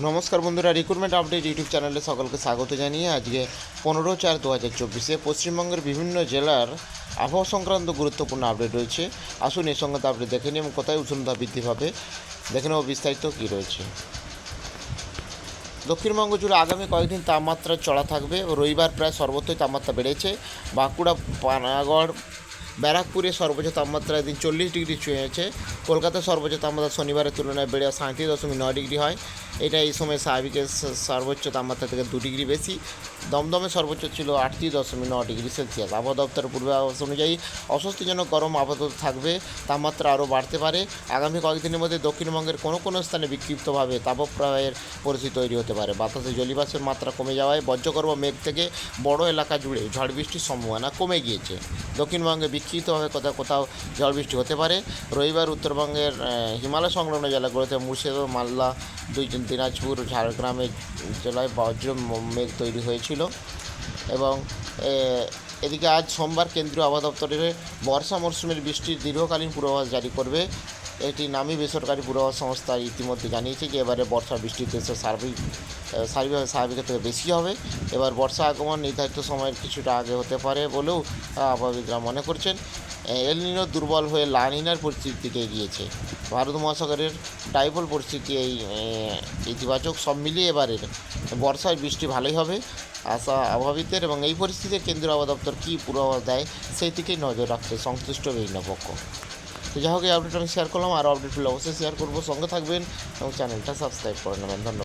নমস্কার বন্ধুরা recruitment update YouTube চ্যানেলে সকলকে স্বাগত জানিয়ে আজকে পনেরো চার দু হাজার চব্বিশে পশ্চিমবঙ্গের বিভিন্ন জেলার আবহাওয়া সংক্রান্ত গুরুত্বপূর্ণ আপডেট রয়েছে। আসুন এই সংক্রান্ত আপডেট দেখে নিই এবং কোথায় উষ্ণতা বৃদ্ধি পাবে, দেখে নেব বিস্তারিত কী রয়েছে। দক্ষিণবঙ্গ জুড়ে আগামী কয়েকদিন তাপমাত্রা চড়া থাকবে। রবিবার প্রায় সর্বত্রই তাপমাত্রা বেড়েছে। বাঁকুড়া, পানাগড়, ব্যারাকপুরে সর্বোচ্চ তাপমাত্রা এদিন চল্লিশ ডিগ্রি ছুঁয়েছে। কলকাতার সর্বোচ্চ তাপমাত্রা শনিবারের তুলনায় বেড়ে সাঁত্রিশ দশমিক নয় ডিগ্রি হয়। এটা এই সময় স্বাভাবিকের সর্বোচ্চ তাপমাত্রা থেকে দু ডিগ্রি বেশি। দমদমে সর্বোচ্চ ছিল আটত্রিশ দশমিক ন ডিগ্রি সেলসিয়াস। আবহাওয়া দপ্তরের পূর্বাভাস অনুযায়ী অস্বস্তিজনক গরম আপাতত থাকবে, তাপমাত্রা আরও বাড়তে পারে। আগামী কয়েকদিনের মধ্যে দক্ষিণবঙ্গের কোনো কোনো স্থানে বিক্ষিপ্তভাবে তাপপ্রবাহের পরিস্থিতি তৈরি হতে পারে। বাতাসে জলীয়বাষ্পের মাত্রা কমে যাওয়ায় বজ্রগর্ভ মেঘ থেকে বড় এলাকা জুড়ে ঝড় বৃষ্টির সম্ভাবনা কমে গিয়েছে। দক্ষিণবঙ্গে বিক্ষিপ্তভাবে কোথাও কোথাও ঝড় বৃষ্টি হতে পারে। রবিবার উত্তরবঙ্গের হিমালয় সংলগ্ন জেলাগুলোতে মুর্শিদাবাদ, মালদা দুই দিনাজপুর ঝাড়গ্রামের জেলায় বজ্র মেঘ তৈরি হয়েছিল এবং এদিকে আজ সোমবার কেন্দ্রীয় আবহাওয়া দপ্তরের বর্ষা মরশুমের বৃষ্টির দীর্ঘকালীন পূর্বাভাস জারি করবে। এটি নামী বেসরকারি পূর্বাভাস সংস্থা ইতিমধ্যে জানিয়েছে যে এবারে বর্ষা বৃষ্টির দেশের সার্বিক সার্বিকভাবে স্বাভাবিকের থেকে বেশি হবে। এবার বর্ষা আগমন নির্ধারিত সময়ের কিছুটা আগে হতে পারে বলেও আবহাওয়াবিদরা মনে করছেন। এলনিনো দুর্বল হয়ে লানিনার পরিস্থিতির দিকে এগিয়েছে ভারত মহাসাগরের ডাইপোল পরিস্থিতি এই ইতিবাচক সব মিলিয়ে এবারের বর্ষায় বৃষ্টি ভালোই হবে, আশা আবহাওয়াবিদদের এবং এই পরিস্থিতিতে কেন্দ্রীয় আবহাওয়া দপ্তর কী পূর্বাভাস দেয় সেই দিকেই নজর রাখতে সংশ্লিষ্ট বিভিন্ন পক্ষ। তো যাই হোক, এই আপডেট আমি শেয়ার করলাম আর আপডেটগুলো অবশ্যই শেয়ার করব। সঙ্গে থাকবেন এবং চ্যানেলটা সাবস্ক্রাইব করে নেবেন। ধন্যবাদ।